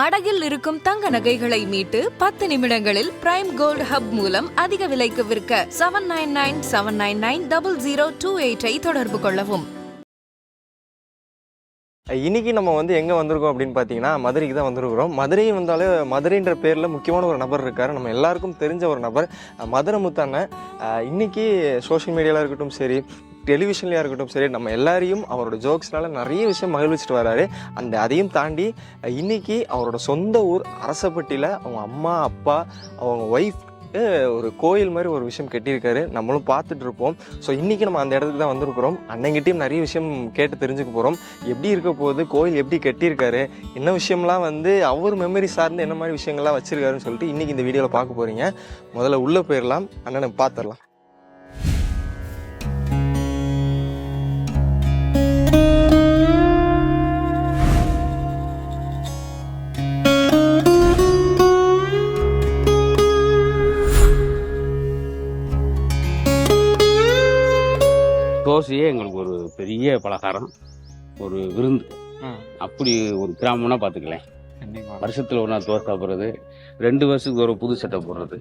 அடகில் இருக்கும் தங்க நகைகளை மீட்டு பத்து நிமிடங்களில் பிரைம் கோல்ட் ஹப் மூலம் அதிக விலைக்கு விற்க seven nine nine seven nine nine double zero two எயிட்டை தொடர்பு கொள்ளவும். இன்னைக்கு நம்ம வந்து எங்கே வந்திருக்கோம் அப்படின்னு பார்த்தீங்கன்னா மதுரைக்கு தான் வந்திருக்கிறோம். மதுரை வந்தாலே மதுரைன்ற பேரில் முக்கியமான ஒரு நபர் இருக்கார். நம்ம எல்லாருக்கும் தெரிஞ்ச ஒரு நபர் மதுரை முத்தான இன்னைக்கு சோஷியல் மீடியாவில் இருக்கட்டும் சரி டெலிவிஷன்லையாக இருக்கட்டும் சரி நம்ம எல்லாரையும் அவரோட ஜோக்ஸ்னால நிறைய விஷயம் மகிழ்விச்சிட்டு வராரு. அந்த அதையும் தாண்டி இன்னைக்கு அவரோட சொந்த ஊர் அரசப்பட்டியில் அவங்க அம்மா அப்பா அவங்க ஒய்ஃப் ஒரு கோயில் மாதிரி ஒரு விஷயம் கட்டியிருக்காரு. நம்மளும் பார்த்துட்டு இருப்போம். ஸோ இன்றைக்கி நம்ம அந்த இடத்துக்கு தான் வந்திருக்கிறோம். அன்னைங்கிட்டையும் நிறைய விஷயம் கேட்டு தெரிஞ்சுக்க போகிறோம் எப்படி இருக்க போகுது? கோயில் எப்படி கட்டியிருக்காரு? என்ன விஷயம்லாம் வந்து அவர் மெமரி சார்ந்து என்ன மாதிரி விஷயங்கள்லாம் வச்சுருக்காருன்னு சொல்லிட்டு இன்றைக்கி இந்த வீடியோவில் பார்க்க போகிறீங்க முதல்ல உள்ளே போயிடலாம் அண்ணனை பார்த்துடலாம் தோசையே எங்களுக்கு ஒரு பெரிய பலகாரம் ஒரு விருந்து. அப்படி ஒரு கிராமம்னா பார்த்துக்கலேன். வருஷத்துல ஒரு நாள் தோசை சாப்பிட்றது ரெண்டு வருஷத்துக்கு ஒரு புது சட்டை போடுறது.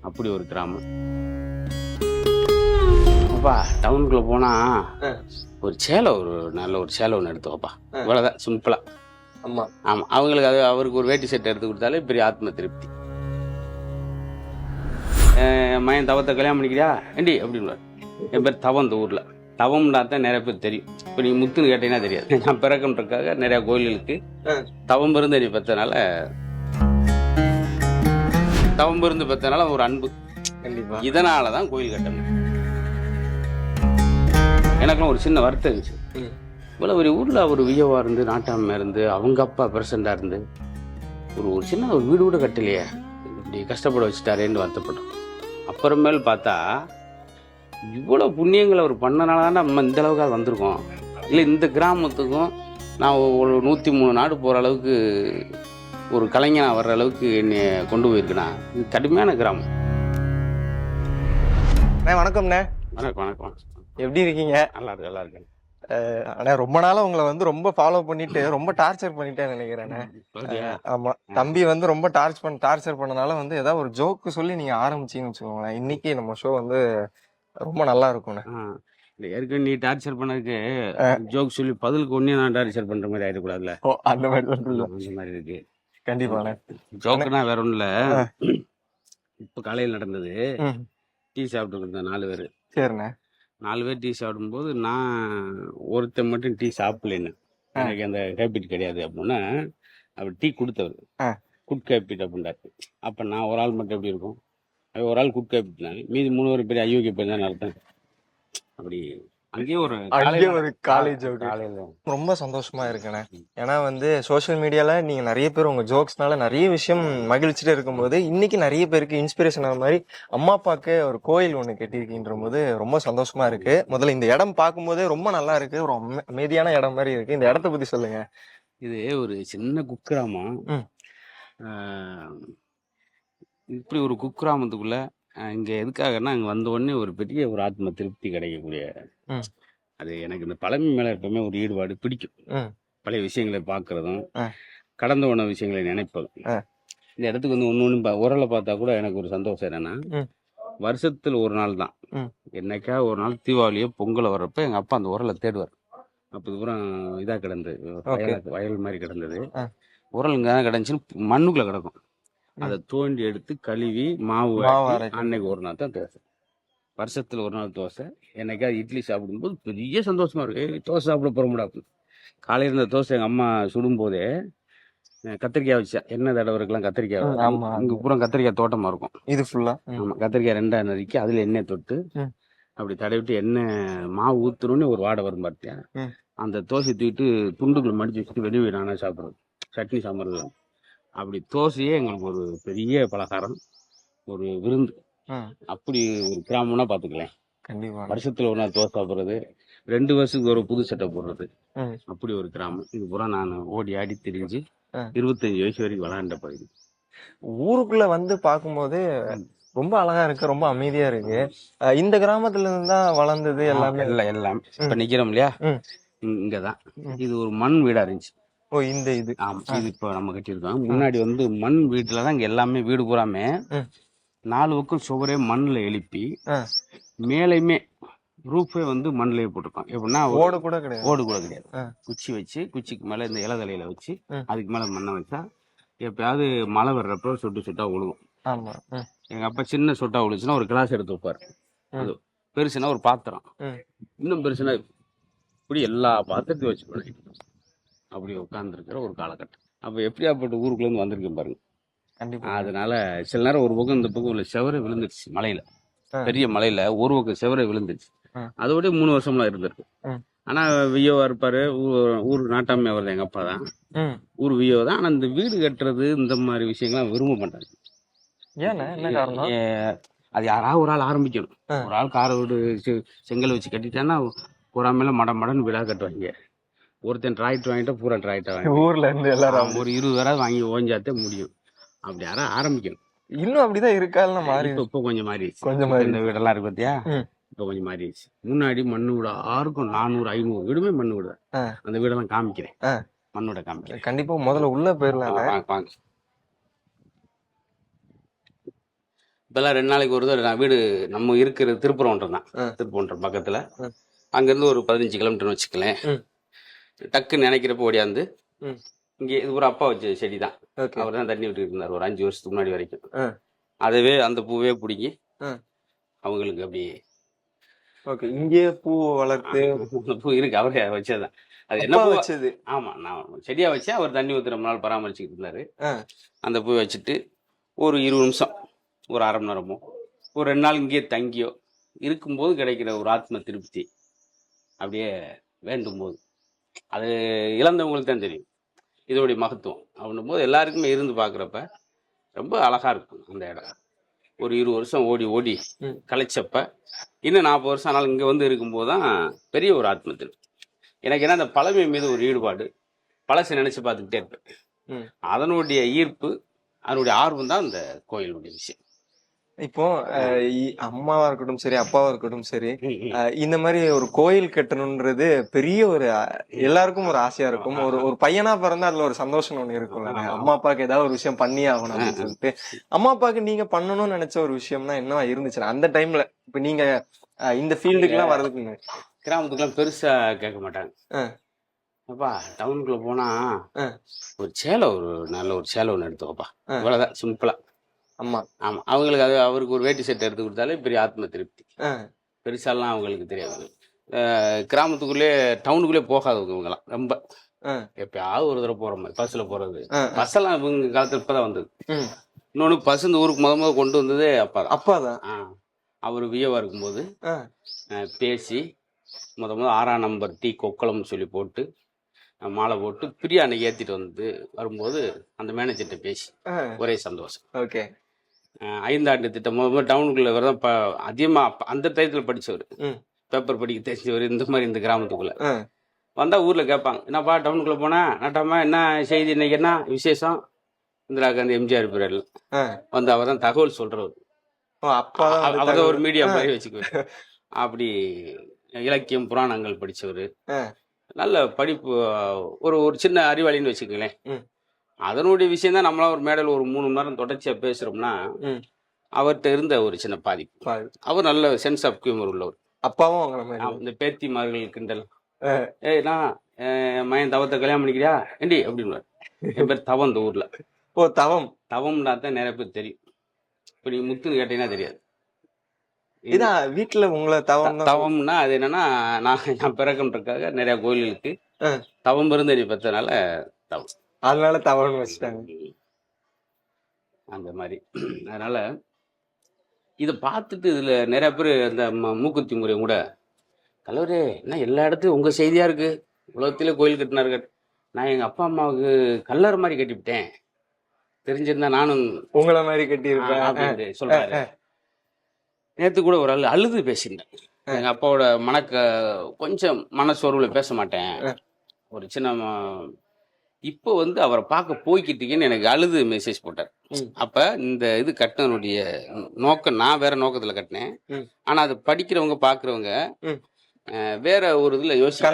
அப்படி ஒரு கிராமம். அப்பா டவுனுக்குள்ள போனா. ஒரு சேலை ஒரு நல்ல ஒரு சேலை ஒன்று எடுத்து வைப்பா. ம். இவ்வளோதான் சிம்பிளா. ஆமா. ஆமா அவங்களுக்கு அது அவருக்கு ஒரு வேட்டி செட் எடுத்து கொடுத்தாலே பெரிய ஆத்ம திருப்தி. மயன் தவத்தை கல்யாணம் பண்ணிக்கிறியா? ஏண்டி அப்படின்னு என் பேர் தவம் இந்த ஊர்ல. தவம்னா தான் நிறைய பேர் தெரியும். இப்போ நீங்க முத்துன்னு கேட்டீங்கன்னா தெரியாது. நான் பிறக்கன்றதுக்காக நிறைய கோயில்களுக்கு. தவம் இருந்து நீ பெற்றனால தவம் இருந்து பெற்றனால ஒரு அன்பு. கண்டிப்பா. இதனால தான் கோயில் கட்டணும். எனக்குலாம் ஒரு சின்ன வருத்தம் இருந்துச்சு. இவ்வளோ ஒரு ஊரில் ஒரு வியோவா இருந்து நாட்டாம இருந்து அவங்க அப்பா பிரசண்டாக இருந்து ஒரு ஒரு சின்ன ஒரு வீடு கூட கட்டலையே. இப்படி கஷ்டப்பட வச்சுட்டாரேன்னு வருத்தப்பட்டோம். அப்புறமேல் பார்த்தா இவ்வளோ புண்ணியங்களை அவர் பண்ணனால தான் நம்ம இந்த அளவுக்கு வந்திருக்கோம். இல்லை இந்த கிராமத்துக்கும் நான் ஒரு நூற்றி மூணு நாடு போகிற அளவுக்கு ஒரு கலைஞனா வர்ற அளவுக்கு என்னை கொண்டு போயிருக்கேனா இது கடுமையான கிராமம். அண்ணே வணக்கம்ண்ணே. வணக்கம் வணக்கம் எப்படி இருக்கீங்க? நல்லா இருக்கு நல்லா இருக்கு அண்ணா ரொம்ப நாளா உங்களை வந்து ரொம்ப ஃபாலோ பண்ணிட்டு ரொம்ப டார்ச்சர் பண்ணிட்டேன்னு நினைக்கிறேண்ணே. அப்படியா? ஆமா. தம்பி வந்து ரொம்ப டார்ச் பண்ண டார்ச்சர் பண்ணனால வந்து ஏதாவது ஒரு ஜோக்கு சொல்லி நீங்க ஆரம்பிச்சீங்கன்னு வச்சுக்கோங்களேன். இன்னைக்கு நம்ம ஷோ வந்து ரொம்ப நல்லா இருக்கும்ண்ணே. இல்ல, ஏற்கனவே நீ டார்ச்சர் பண்ணதுக்கு ஜோக் சொல்லி பதிலுக்கு ஒன்னே நான் டார்ச்சர் பண்ற மாதிரி ஆயிடக்கூடாதுல்ல? ஓ அந்த மாதிரி அந்த மாதிரி இருக்கு. கண்டிப்பாண்ணே ஜோக்குனா வேற ஒண்ணும் இல்ல. இப்ப காலையில் நடந்தது. டீ சாப்பிட்டு இருந்தேன் நாலு பேர். சரிண்ணே. நாலு பேர் டீ சாப்பிடும்போது நான் ஒருத்தன் மட்டும் டீ சாப்பிடலன்னு. எனக்கு அந்த ஹேபிட் கிடையாது அப்படின்னா அவர் டீ கொடுத்தவர். குட் ஹேபிட் அப்படின்றாரு. அப்ப நான் ஒரு ஆள் மட்டும் எப்படி இருக்கும்? அது ஒரு ஆள் குட் ஹேபிட்னாங்க மீதி மூணு பேர் பெரிய அயோக்கிய பேர் தான் அர்த்தம் அப்படி அங்கேயே ஒரு அங்கேயே ஒரு. காலையில. ரொம்ப சந்தோஷமா இருக்குண்ணே. ஏன்னா வந்து சோஷியல் மீடியால நீங்க நிறைய பேர் உங்க ஜோக்ஸ்னால நிறைய விஷயம் மகிழ்ச்சிட்டு இருக்கும்போது இன்னைக்கு நிறைய பேருக்கு இன்ஸ்பிரேஷன் ஆன மாதிரி அம்மா அப்பாக்கு ஒரு கோயில் ஒண்ணு கட்டியிருக்கின்ற போது ரொம்ப சந்தோஷமா இருக்கு. முதல்ல இந்த இடம் பார்க்கும்போதே ரொம்ப நல்லா இருக்கு. ஒரு அம- அமைதியான இடம் மாதிரி இருக்கு. இந்த இடத்த பத்தி சொல்லுங்க. இது ஒரு சின்ன குக்கிராமம். இப்படி ஒரு குக்கிராமத்துக்குள்ள இங்க எதுக்காகன்னா இங்க வந்த உடனே ஒரு பெரிய ஒரு ஆத்ம திருப்தி கிடைக்கக்கூடிய. அது எனக்கு இந்த பழமை மேல எப்பவுமே ஒரு ஈடுபாடு பிடிக்கும். பழைய விஷயங்களை பார்க்கறதும். கடந்து போன விஷயங்களை நினைப்பதும். இந்த இடத்துக்கு வந்து ஒன்று ஒன்று உரலை பார்த்தா கூட எனக்கு ஒரு சந்தோஷம் என்னன்னா. வருஷத்துல ஒரு நாள் தான். என்னைக்கா ஒரு நாள் தீபாவளியோ பொங்கல் வர்றப்ப எங்க அப்பா அந்த உரலை தேடுவார் அப்போ பூரா இதா கிடந்தது வயல் மாதிரி கிடந்தது. உரல் இங்கே தான் கிடந்துச்சுன்னு மண்ணுக்குள்ள கிடக்கும். அதை தோண்டி எடுத்து கழுவி மாவு. அன்னைக்கு ஒரு நாள் தான் தோசை. வருஷத்துல ஒரு நாள் தோசை. என்னைக்காவது இட்லி சாப்பிடும்போது பெரிய சந்தோஷமா இருக்கு தோசை சாப்பிட போறோம்டா. காலையில் இருந்த தோசை எங்க அம்மா சுடும்போதே கத்திரிக்காய் வச்சா. என்ன தடவைக்கெல்லாம் கத்திரிக்காய். அங்க பூரா கத்திரிக்காய் தோட்டமா இருக்கும். இது ஃபுல்லா ஆமா கத்திரிக்காய் ரெண்டா நறுக்கி அதுல எண்ணெய் தொட்டு. அப்படி தடவிட்டு எண்ணெய் மாவு ஊத்துறோன்னு ஒரு வாடை வரும் பார்த்தியா. அந்த தோசை தூக்கிட்டு துண்டுகளை மடிச்சு வச்சுட்டு வெளியே நானே சாப்பிடுறது. சட்னி சாம்பார் அப்படி தோசையே எங்களுக்கு ஒரு பெரிய பலகாரம் ஒரு விருந்து. அப்படி ஒரு கிராமம்னா பாத்துக்கலாம் கண்டிப்பா வருஷத்துல ஒரு நாள் தோசை சாப்பிடுறது ரெண்டு வருஷத்துக்கு ஒரு புது சட்டை போடுறது. அப்படி ஒரு கிராமம். இது பூரா நான் ஓடி ஆடி திரிஞ்சு. இருபத்தஞ்சு வயசு வரைக்கும் விளாண்ட பகுதி. ஊருக்குள்ள வந்து பார்க்கும்போது ரொம்ப அழகா இருக்கு ரொம்ப அமைதியா இருக்கு. இந்த கிராமத்துல இருந்து தான் வளர்ந்தது எல்லாமே எல்லாம் எல்லாம். இப்ப நிக்கிறோம் இல்லையா? இங்கதான். இது ஒரு மண் வீடா இருந்துச்சு. ஓ இந்த இது ஆமா இது இப்போ நம்ம கட்டியிருக்கோம் முன்னாடி வந்து மண் வீட்டுல தான் இங்க எல்லாமே வீடு பூராமே. நாலு பக்கம் சுவரே மண்ணில் எழுப்பி. மேலையுமே ரூஃபே வந்து மண்ணிலே போட்டிருக்கோம் எப்படின்னா ஓடு கூட கிடையாது ஓடு கூட கிடையாது. குச்சி வச்சு குச்சிக்கு மேல இந்த இலதலையில வச்சு. அதுக்கு மேல மண்ணை வச்சா எப்பயாவது மழை வர்றப்போ சொட்டு சொட்டா விழுகும் எங்க அப்பா சின்ன சொட்டா விழுச்சுன்னா ஒரு கிளாஸ் எடுத்து வைப்பாரு. அது பெருசுனா ஒரு பாத்திரம். இன்னும் பெருசுனா இப்படி எல்லா பாத்திரத்தையும் வச்சு பழகிட்டு அப்படி உட்காந்துருக்கிற ஒரு காலகட்டம். அப்ப எப்படியாப்பட்ட ஊருக்குள்ள இருந்து வந்திருக்கேன் பாருங்க. கண்டிப்பா. அதனால சில நேரம் ஒரு பக்கம் இந்த பக்கம் உள்ள செவரை விழுந்துருச்சு மலையில. பெரிய மலையில ஒரு பக்கம் செவரை விழுந்துருச்சு. அதோட மூணு வருஷம்லாம் இருந்திருக்கு. ஆனா வியோவா இருப்பாரு ஊர் நாட்டாமே வருது எங்க அப்பா தான். ஊர் வியோ தான். ஆனா இந்த வீடு கட்டுறது இந்த மாதிரி விஷயங்கள்லாம் விரும்ப மாட்டாங்க அது யாராவது ஒரு ஆள் ஆரம்பிக்கணும். ஒரு ஆள் காரை வீடு செங்கல் வச்சு கட்டிட்டான்னா பொறாமையில மட மடன்னு வீடா கட்டுவாங்க. ஒருத்தன் டிராக்டர் வாங்கிட்டா பூரா டிராக்டர் வாங்கி ஊர்ல இருந்து எல்லாரும் ஒரு இருபது பேராவது வாங்கி ஓஞ்சாத்தே முடியும். அப்படி யாராவது ஆரம்பிக்கணும். இன்னும் அப்படிதான் இருக்காதுன்னு மாறி இப்ப கொஞ்சம் மாறிடுச்சு. கொஞ்சம் மாறி இந்த வீடெல்லாம் இருக்கு பாத்தியா? ம். இப்ப கொஞ்சம் மாறிடுச்சு. முன்னாடி மண்ணு வீடு ஆறுக்கும் நானூறு ஐநூறு வீடுமே மண்ணு வீடு. அந்த வீடெல்லாம் காமிக்கிறேன். மண்ணோட காமிக்கிறேன். கண்டிப்பா முதல்ல உள்ள போயிடலாம் வாங்க. இப்பெல்லாம் ரெண்டு நாளைக்கு ஒரு தடவை நான் வீடு நம்ம இருக்கிற திருப்பரம்ன்றம் தான் ஆ. திருப்பரம்ன்றம் பக்கத்துல. அங்கிருந்து ஒரு பதினஞ்சு கிலோமீட்டர்னு வச்சுக்கலேன். டக்குன்னு நினைக்கிறப்ப ஓடியாந்து. இங்கே இது ஒரு அப்பா வச்ச செடி தான் அவர் தான் தண்ணி விட்டுட்டு இருந்தார். ஒரு அஞ்சு வருஷத்துக்கு முன்னாடி வரைக்கும். அதவே அந்த பூவே பிடிங்கி. அவங்களுக்கு அப்படி ஓகே. இங்கே பூ வளர்த்து பூ இருக்கு. அவரே வச்சதுதான். அது என்ன வச்சது. ஆமா நான் செடியா வச்சேன் அவர் தண்ணி ஊற்றி ரொம்ப நாள் பராமரிச்சுக்கிட்டு இருந்தாரு. அந்த பூ வச்சுட்டு ஒரு இருபது நிமிஷம் ஒரு அரை மணி நேரமோ ஒரு ரெண்டு நாள் இங்கேயே தங்கியோ இருக்கும்போது கிடைக்கிற ஒரு ஆத்ம திருப்தி அப்படியே வேண்டும் போது அது இழந்தவங்களுக்கு தான் தெரியும். இதோடைய மகத்துவம். அப்படின்னும் போது எல்லாருக்குமே இருந்து பார்க்குறப்ப ரொம்ப அழகா இருக்கும் அந்த இடம். ஒரு இருபது வருஷம் ஓடி ஓடி ம். களைச்சப்ப இன்னும் நாற்பது வருஷம் ஆனாலும் இங்கே வந்து இருக்கும்போது தான் பெரிய ஒரு ஆத்ம திருப்தி எனக்கு என்ன அந்த பழமை மீது ஒரு ஈடுபாடு. பழசை நினைச்சு பார்த்துக்கிட்டே இருப்பேன். அதனுடைய ஈர்ப்பு அதனுடைய ஆர்வம் தான் இந்த கோயிலுடைய விஷயம். இப்போ அஹ், இ- அம்மாவா இருக்கட்டும் சரி அப்பாவா இருக்கட்டும் சரி அஹ், இந்த மாதிரி ஒரு கோயில் கட்டணும்ன்றது பெரிய ஒரு அஹ், எல்லாருக்கும் ஒரு ஆசையா இருக்கும். ஒரு ஒரு பையனா பிறந்தா அதுல ஒரு சந்தோஷம் ஒண்ணு இருக்கும்ல ஆமா. அம்மா அப்பாவுக்கு ஏதாவது ஒரு விஷயம் பண்ணி ஆகணும் அப்படின்னு சொல்லிட்டு. அம்மா அப்பாவுக்கு நீங்க பண்ணணும்னு நினைச்ச ஒரு விஷயம்னா என்னவா இருந்துச்சு அந்த டைம்ல இப்ப நீங்க அஹ், இந்த ஃபீல்டுக்கு எல்லாம் வர்றதுக்கு முன்னாடி. கிராமத்துக்குலாம் பெருசா கேட்க மாட்டாங்க. ஆ. அப்பா டவுனுக்குள்ள போனா ஆ. ஒரு சேலை ஒரு நல்ல ஒரு சேலை ஒன்று எடுத்துக்கோப்பா. ஆ. இவ்வளவுதான் சிம்பிளா அம்மா ஆமா. அவங்களுக்கு அது அவருக்கு ஒரு வேட்டி செட் எடுத்து கொடுத்தாலே பெரிய ஆத்ம திருப்தி. பெருசாலாம் அவங்களுக்கு தெரியாது. கிராமத்துக்குள்ளே டவுனுக்குள்ளே போகாதவங்க இவங்கலாம். ரொம்ப. எப்பயாவது ஒரு தடவை போற மாதிரி பஸ்ல போறது. ஆ. பஸ்ஸெல்லாம் இவங்க காலத்துல இப்பதான் வந்தது. இன்னொன்னு பஸ் இந்த ஊருக்கு முத முத கொண்டு வந்ததே அப்பா தான் அப்பாதான் அவர் வியவா இருக்கும்போது பேசி முத முத ஆறாம் நம்பர் டீ கொக்கலம்னு சொல்லி போட்டு மாலை போட்டு பிரியாணி ஏத்திட்டு வந்து வரும்போது அந்த மேனேஜர்கிட்ட பேசி. ஒரே சந்தோஷம். ஓகே. ஐந்தாண்டு திட்டம் டவுனுக்குள்ள இவர் தான் ப அதிகமாக அப்ப அந்த டயத்தில் படிச்சவர் ம். பேப்பர் படிக்க தெரிஞ்சவர் இந்த மாதிரி இந்த கிராமத்துக்குள்ள ஆ. வந்தா ஊர்ல கேட்பாங்க என்னப்பா டவுனுக்குள்ள போனா நட்டாமா என்ன செய்தி இன்னைக்கு என்ன விசேஷம் இந்திரா காந்தி எம்ஜிஆர் பீரியட்ல. வந்து அவர் தான் தகவல் அப்பாதான் வந்து அவர் ஒரு மீடியா. மாதிரி வச்சுக்குவார் அப்படி இலக்கியம் புராணங்கள் படிச்சவர் ஆ. நல்ல படிப்பு ஒரு ஒரு சின்ன அறிவாளின்னு வச்சுக்கங்களேன். அதனுடைய விஷயம் தான் நம்மளாம் ஒரு மேடையில் ஒரு மூணு மணி நேரம் தொடர்ச்சியா பேசுறோம்னா ம். அவர்கிட்ட இருந்த ஒரு சின்ன பாதிப்பு. அவர் நல்ல சென்ஸ் ஆஃப் ஹியூமர் உள்ளவர். அப்பாவும் இந்த பேத்திமார்கள் கிண்டல். ஆ. ஏய் நான் மயன் தவத்தை கல்யாணம் பண்ணிக்கிறியா? ஏண்டி? அப்படின்னு என் பேர் தவம் இந்த ஊர்ல. ஓ தவம். தவம்னா தான் நிறைய பேர் தெரியும். இப்போ நீ முத்துன்னு கேட்டீங்கன்னா தெரியாது. இதான் வீட்டுல உங்களை தவம் தவம்னா அது என்னன்னா நான் நான் பிறக்கன்றதுக்காக நிறைய கோயில்களுக்கு. தவம் இருந்து நீ பெற்றனால தவம். அதனால தவம்னு வச்சுட்டாங்க. அந்த மாதிரி. அதனால இதை பார்த்துட்டு இதுல நிறைய பேர் அந்த மூக்குத்தி முறை கூட கலவரே என்ன எல்லா இடத்துலையும் உங்க செய்தியா இருக்கு? உலகத்திலே கோயில் கட்டினாரு நான் எங்க அப்பா அம்மாவுக்கு கல்லறை மாதிரி கட்டிவிட்டேன். தெரிஞ்சிருந்தா நானும் உங்களை மாதிரி கட்டி ஆ, இருப்பேன் அப்படின்ட்டு சொல்றாரு. நேத்து கூட ஒரு ஆள் அழுது பேசிட்டேன் எங்க அப்பாவோட மனக்க கொஞ்சம் மனசோர்வுல பேச மாட்டேன். ஒரு சின்ன இப்போ வந்து அவரை பார்க்க போய்கிட்டீங்கன்னு எனக்கு அழுது மெசேஜ் போட்டார். அப்ப இந்த இது கட்டினனுடைய நோக்கம் நான் வேற நோக்கத்துல கட்டினேன். ஆனா அது படிக்கிறவங்க பாக்குறவங்க வேற ஒரு இதுல யோசிக்க.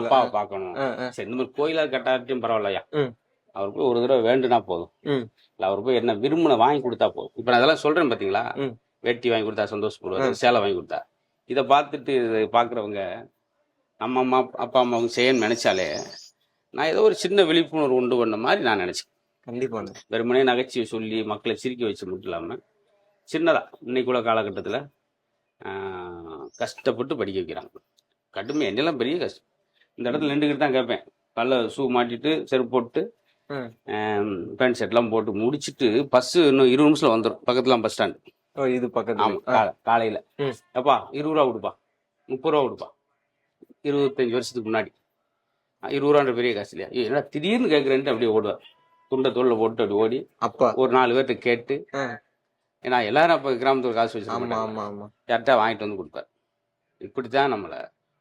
அப்பாவை பார்க்கணும். சரி இந்த மாதிரி கோயிலா கட்டாட்டியும் பரவாயில்லையா ம். அவர் போய் ஒரு தடவை வேண்டுனா போதும். இல்ல அவர் போய் என்ன விரும்பின வாங்கி கொடுத்தா போதும் இப்ப நான் அதெல்லாம் சொல்றேன் பாத்தீங்களா. வேட்டி வாங்கி கொடுத்தா சந்தோஷப்படுவார் சேலை வாங்கி கொடுத்தா இதை பார்த்துட்டு பாக்குறவங்க நம்ம அம்மா அப்பா அம்மா அவங்க செய்யணும்னு நினைச்சாலே நான் ஏதோ ஒரு சின்ன விழிப்புணர்வு உண்டு பண்ண மாதிரி நான் நினைச்சேன் கண்டிப்பாண்ணே வெறுமனே நகைச்சுவை சொல்லி மக்களை சிரிக்க வச்சு மட்டும் இல்லாமல் சின்னதாக இன்னைக்குள்ள காலகட்டத்தில் கஷ்டப்பட்டு படிக்க வைக்கிறாங்க. கடுமை என்னெல்லாம் பெரிய கஷ்டம். இந்த இடத்துல நின்றுக்கிட்டு தான் கேட்பேன். கல்ல ஷூ மாட்டிட்டு செருப்பு போட்டு. பேண்ட் ஷர்ட்லாம் போட்டு முடிச்சுட்டு பஸ்ஸு இன்னும் இருபது நிமிஷத்தில் வந்துடும் பக்கத்துல பஸ் ஸ்டாண்டு ஓ இது பக்கத்துல. ஆமாம் காலையில். ம். எப்பா இருபது ரூபா கொடுப்பா. முப்பது ரூபா கொடுப்பா. இருபத்தஞ்சு வருஷத்துக்கு முன்னாடி. இருபது பெரிய காசு இல்லையா ஏய், என்னடா திடீர்னு கேட்குறேன்ட்டு அப்படியே ஓடுவார். துண்டை தோல்ல போட்டு அப்படி ஓடி அப்பா. ஒரு நாலு பேர்கிட்ட கேட்டு. ஏன்னா எல்லாரும் அப்போ கிராமத்துல காசு வச்சிருக்காங்க யார்கிட்ட வாங்கிட்டு வந்து கொடுப்பாரு. இப்படித்தான் நம்மளை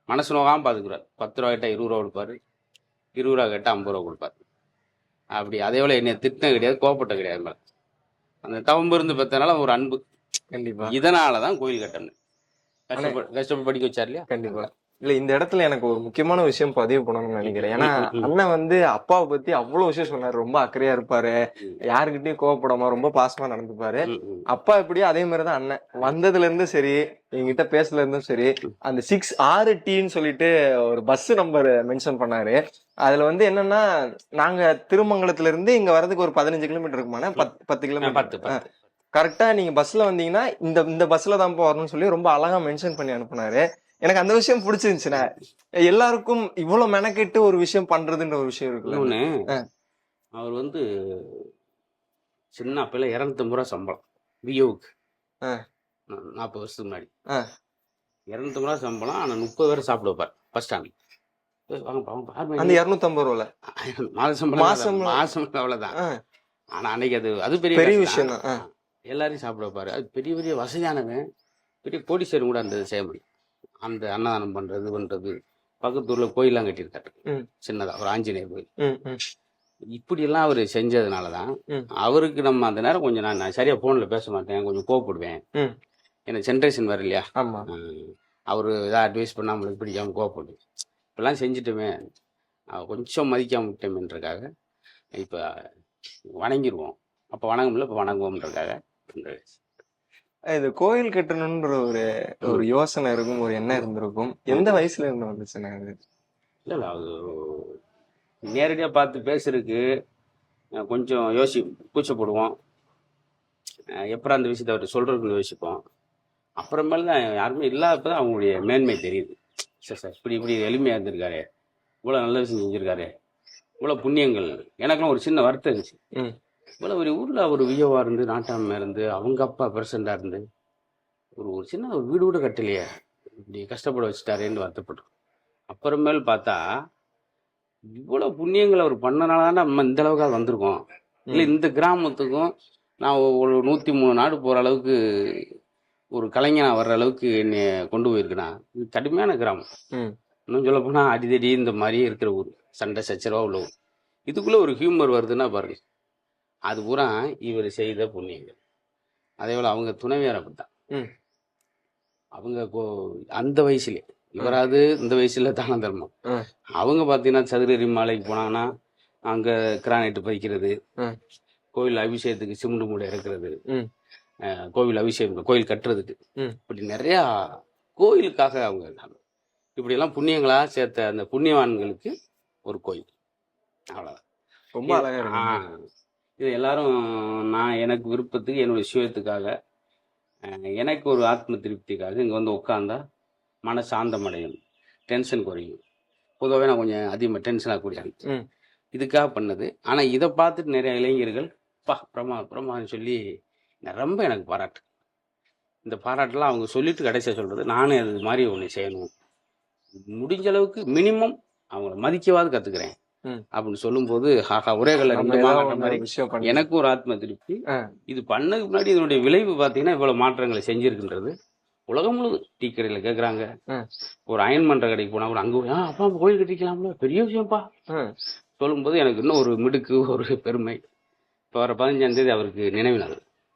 மனசு நோகாம பாத்துக்கிறார். பத்து ரூபா கேட்டா இருபது ரூபா கொடுப்பாரு. இருபது ரூபா கேட்டா ஐம்பது ரூபா கொடுப்பாரு. அப்படி அதே போல என்னை திட்டின கிடையாது கோவப்பட்ட கிடையாது மேல அந்த தவம்பு இருந்து பெற்றனால ஒரு அன்பு. கண்டிப்பா. இதனாலதான் கோயில் கட்டணும். கஷ்டப்பட்டு கஷ்டப்பட்டு படிக்க வச்சார் இல்லையா? கண்டிப்பா. இல்ல இந்த இடத்துல எனக்கு ஒரு முக்கியமான விஷயம் பதிவு பண்ணணும்னு நினைக்கிறேன். ஏன்னா. அண்ணன் வந்து அப்பாவை பத்தி அவ்வளவு விஷயம் சொன்னாரு. ரொம்ப அக்கறையா இருப்பாரு. யாருக்கிட்டயும் கோவப்படாம ரொம்ப பாசமா நடந்துப்பாரு. அப்பா எப்படியோ அதே மாதிரிதான் அண்ணன். வந்ததுல இருந்து சரி என்கிட்ட பேசல இருந்தும் சரி அந்த சிக்ஸ் ஆறு டீன்னு சொல்லிட்டு ஒரு பஸ் நம்பர் மென்ஷன் பண்ணாரு. அதுல வந்து என்னன்னா நாங்க திருமங்கலத்துல இருந்து இங்க வரதுக்கு ஒரு பதினஞ்சு கிலோமீட்டர் இருக்குமாண்ணே? பத்து பத்து கிலோமீட்டர் கரெக்டா நீங்க பஸ்ல வந்தீங்கன்னா இந்த இந்த பஸ்ல தான் வரணும்னு சொல்லி ரொம்ப அழகா மென்ஷன் பண்ணி அனுப்புனாரு. எனக்கு அந்த விஷயம் பிடிச்சிருந்துச்சுண்ணே எல்லாருக்கும் இவ்வளவு மெனக்கெட்டு ஒரு விஷயம் பண்றதுன்ற ஒரு விஷயம் இருக்குல்ல. அவர் வந்து சின்ன அப்பையில இரநூத்தம்பது ரூபா சம்பளம் வியோவுக்கு. நாற்பது வருஷத்துக்கு முன்னாடி. இரநூத்தம்பது ரூபா சம்பளம் ஆனால் முப்பது பேர் சாப்பிட வைப்பார் பஸ் ஸ்டாண்ட் வாங்க வாங்க பாருங்க அந்த இருநூத்தம்பது ரூபால? மாத சம்பளம் மாசம் மாசம் அவ்வளவுதான். ஆனா அன்னைக்கு அது அது பெரிய பெரிய. விஷயம் தான். எல்லாரையும் சாப்பிட வைப்பாரு. அது பெரிய பெரிய வசதியானவன். பெரிய கோடீஸ்வரன் கூட அந்த செய்ய முடியும். அந்த அன்னதானம் பண்றது பண்றது பக்கத்து ஊர்ல கோயிலாம் கட்டியிருக்காரு. சின்னதா ஒரு ஆஞ்சநேயர் கோயில். இப்படியெல்லாம் அவர் செஞ்சதுனால தான். அவருக்கு நம்ம அந்த நேரம் கொஞ்சம் நான் நான் சரியா ஃபோனில் பேச மாட்டேன் கொஞ்சம் கோவப்படுவேன். எனக்கு ஜென்ரேஷன் வர இல்லையா அவர் ஏதாவது அட்வைஸ் பண்ணால் நம்மளுக்கு பிடிக்காம கோவப்படும் இப்பெல்லாம் செஞ்சுட்டோமே கொஞ்சம் மதிக்காம விட்டோமேன்றக்காக இப்போ வணங்கிடுவோம் அப்போ வணங்கும்ல இப்போ வணங்குவோம்ன்றக்காக இது கோயில் கட்டணும்ன்ற ஒரு ஒரு யோசனை இருக்கும் ஒரு எண்ணம் இருந்திருக்கும். எந்த வயசுல இருந்து வந்துச்சுண்ணே அது இல்லை இல்லை அது நேரடியாக பார்த்து பேசுறதுக்கு கொஞ்சம் யோசி கூச்சப்படுவோம். எப்பறம் அந்த விஷயத்தை அவர் சொல்கிறதுக்கு யோசிப்போம். அப்புறமேல தான் யாருமே இல்லாதப்ப தான் அவங்களுடைய மேன்மை தெரியுது. சார் சார் இப்படி இப்படி எளிமையாக இருந்திருக்காரு. இவ்வளோ நல்ல விஷயம் செஞ்சுருக்காரு. இவ்வளோ புண்ணியங்கள். எனக்கெல்லாம் ஒரு சின்ன வருத்தம் இருந்துச்சு. ம். இவ்வளோ ஒரு ஊரில் ஒரு வியோவா இருந்து நாட்டாம இருந்து அவங்க அப்பா பிரசண்டாக இருந்து ஒரு ஒரு சின்ன ஒரு வீடு கூட கட்டலையே. இப்படி கஷ்டப்பட வச்சுட்டாரேன்னு வருத்தப்பட்டோம். அப்புறமேல் பார்த்தா இவ்வளோ புண்ணியங்கள் அவர் பண்ணனால தான் நம்ம இந்த அளவுக்கு வந்திருக்கோம். இல்லை இந்த கிராமத்துக்கும் நான் ஒரு நூற்றி மூணு நாடு போகிற அளவுக்கு ஒரு கலைஞனா வர்ற அளவுக்கு என்னை கொண்டு போயிருக்குன்னா இது கடுமையான கிராமம். இன்னும் சொல்ல போனால் அடிதடி இந்த மாதிரியே இருக்கிற ஊர். சண்டை சச்சரவா உள்ள ஊர். இதுக்குள்ளே ஒரு ஹியூமர் வருதுன்னா பாருங்க. அது பூரா இவர் செய்த புண்ணியங்கள். அதே போல் அவங்க துணைவியார் அப்படித்தான். அவங்க அந்த வயசுலே இவராது இந்த வயசுல தான தர்மம். அவங்க பார்த்தீங்கன்னா சதுரரி மாலைக்கு போனாங்கன்னா அங்கே கிரானைட் பதிக்கிறது ம். கோயில் அபிஷேகத்துக்கு சிமெண்ட் மூடை இறக்குறது கோவில் அபிஷேகம் கோயில் கட்டுறதுக்கு. இப்படி நிறையா கோயிலுக்காக அவங்க இருந்தாங்க இப்படியெல்லாம் புண்ணியங்களா சேர்த்த அந்த புண்ணியவான்களுக்கு ஒரு கோயில். அவ்வளோதான் ரொம்ப அழகா ஆ, இருக்கு இது எல்லாரும் நான் எனக்கு விருப்பத்துக்கு என்னுடைய சுயத்துக்காக எனக்கு ஒரு ஆத்ம திருப்திக்காக இங்கே வந்து உட்காந்தா மன சாந்தமடையும் டென்ஷன் குறையும். பொதுவாகவே நான் கொஞ்சம் அதிகமாக டென்ஷன் ஆகக்கூடிய. இதுக்காக பண்ணது. ஆனால் இதை பார்த்துட்டு நிறைய இளைஞர்கள் பா பிரமா பிரமான்னு சொல்லி ரொம்ப எனக்கு பாராட்டு. இந்த பாராட்டெல்லாம் அவங்க சொல்லிட்டு கடைசியாக சொல்கிறது நானே அது மாதிரி ஒன்று செய்யணும். முடிஞ்ச அளவுக்கு மினிமம் அவங்கள மதிக்கவாது கற்றுக்கிறேன். அப்படின்னு சொல்லும்போது ஆஹா ஒரே கல்ல ரெண்டு மாதிரி எனக்கு ஒரு ஆத்ம திருப்தி. இது பண்ணதுக்கு முன்னாடி இதனுடைய விளைவு பார்த்தீங்கன்னா இவ்வளவு மாற்றங்களை செஞ்சிருக்குன்றது. உலகம் முழுவதும் டீ கடையில் கேட்குறாங்க. ஒரு அயன் பண்ற கடைக்கு போனா கூட அங்க ஆ அப்பா கோயில் கட்டிக்கலாம்ல. பெரிய விஷயம்ப்பா. சொல்லும்போது எனக்கு இன்னும் ஒரு மிடுக்கு ஒரு பெருமை. இப்போ வர பதினஞ்சாம் தேதி அவருக்கு நினைவு நாள்.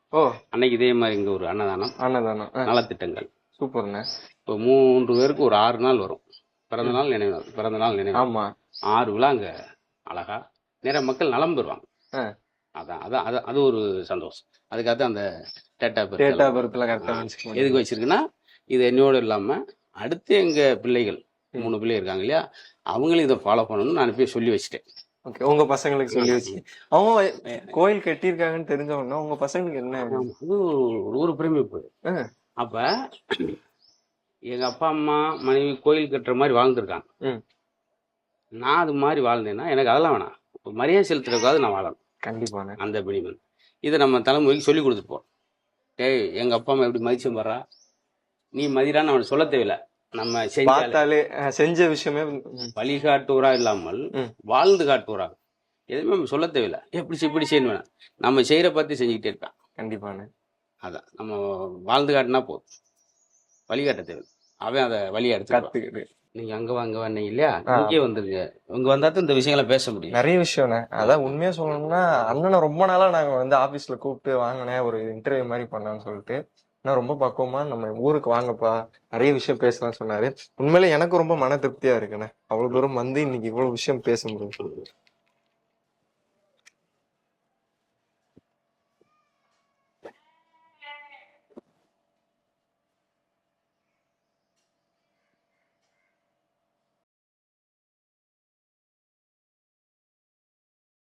ஓ. அன்னைக்கு இதே மாதிரி இங்க ஒரு அன்னதானம். அன்னதானம். நலத்திட்டங்கள். சூப்பர்ண்ணே. இப்போ மூன்று பேருக்கு ஒரு ஆறு நாள் வரும். பிறந்த நாள் நினைவு நாள். பிறந்த நாள் நினைவு நாள். ஆறு விழா அங்கே அழகா. நிறைய மக்கள் நலம் பெறுவாங்க. அதான் அதான் அது அது ஒரு சந்தோஷம். அதுக்காக அந்த டேட்டா டேட் ஆஃப் பர்த்ல கரெக்டா ஆ. மென்ஷன் எதுக்கு வச்சிருக்குன்னா இது என்னோட இல்லாம அடுத்து எங்க பிள்ளைகள். மூணு பிள்ளை இருக்காங்க இல்லையா அவங்களும் இதை ஃபாலோ பண்ணணும்னு நான் போய் சொல்லி வச்சுட்டேன். ஓகே உங்க பசங்களுக்கு சொல்லி வச்சு. அவங்க கோயில் கட்டியிருக்காங்கன்னு தெரிஞ்ச உடனே உங்க பசங்களுக்கு என்ன? அது ஒரு பிரமிப்பு. அப்ப எங்க அப்பா அம்மா மனைவி கோயில் கட்டுற மாதிரி வாழ்ந்துருக்காங்க. நான் அது மாதிரி வாழ்ந்தேன்னா எனக்கு அதெல்லாம் வேணாம். ஒரு மரியாதை செலுத்துறதுக்காவது நான் வாழணும். கண்டிப்பாண்ணே அந்த பிடிமன் இதை நம்ம தலைமுறைக்கு சொல்லி கொடுத்துட்டு டேய் எங்க அப்பா அம்மா எப்படி மதிச்சு வர்றா? நீ மதிரான்னு அவனுக்கு சொல்ல தேவையில்ல. நம்ம பார்த்தாலே செஞ்ச விஷயமே வழிகாட்டுவரா இல்லாமல். வாழ்ந்து காட்டுவரா எதுவுமே நம்ம சொல்ல தேவையில்ல. எப்படி இப்படி செய்யணும் வேணாம். நம்ம செய்யற பார்த்து செஞ்சுக்கிட்டே இருப்பேன். கண்டிப்பாண்ணே அதான். நம்ம வாழ்ந்து காட்டினா போதும். வழிகாட்ட தேவை அவன் அதை வழியா எடுத்துக்கலாம் கத்துக்கிட்டு. நீங்க அங்க வாங்க வந்தீங்க இல்லையா. இங்கே வந்துருங்க. இங்க வந்தா தான் இந்த விஷயங்களை பேச முடியும். நிறைய விஷயம்ண்ணே அதான் உண்மையா சொல்லணும்னா அண்ணனை ரொம்ப நாளா நாங்க வந்து ஆபீஸ்ல கூப்பிட்டு வாங்கினேன் ஒரு இன்டர்வியூ மாதிரி பண்ணேன்னு சொல்லிட்டு நான் ரொம்ப பக்குவமா நம்ம ஊருக்கு வாங்கப்பா நிறைய விஷயம் பேசலாம்னு சொன்னாரு. உண்மையிலே எனக்கு ரொம்ப மன திருப்தியா இருக்குண்ணே. அவ்வளவு தூரம் வந்து இன்னைக்கு இவ்வளவு விஷயம் பேச முடியும்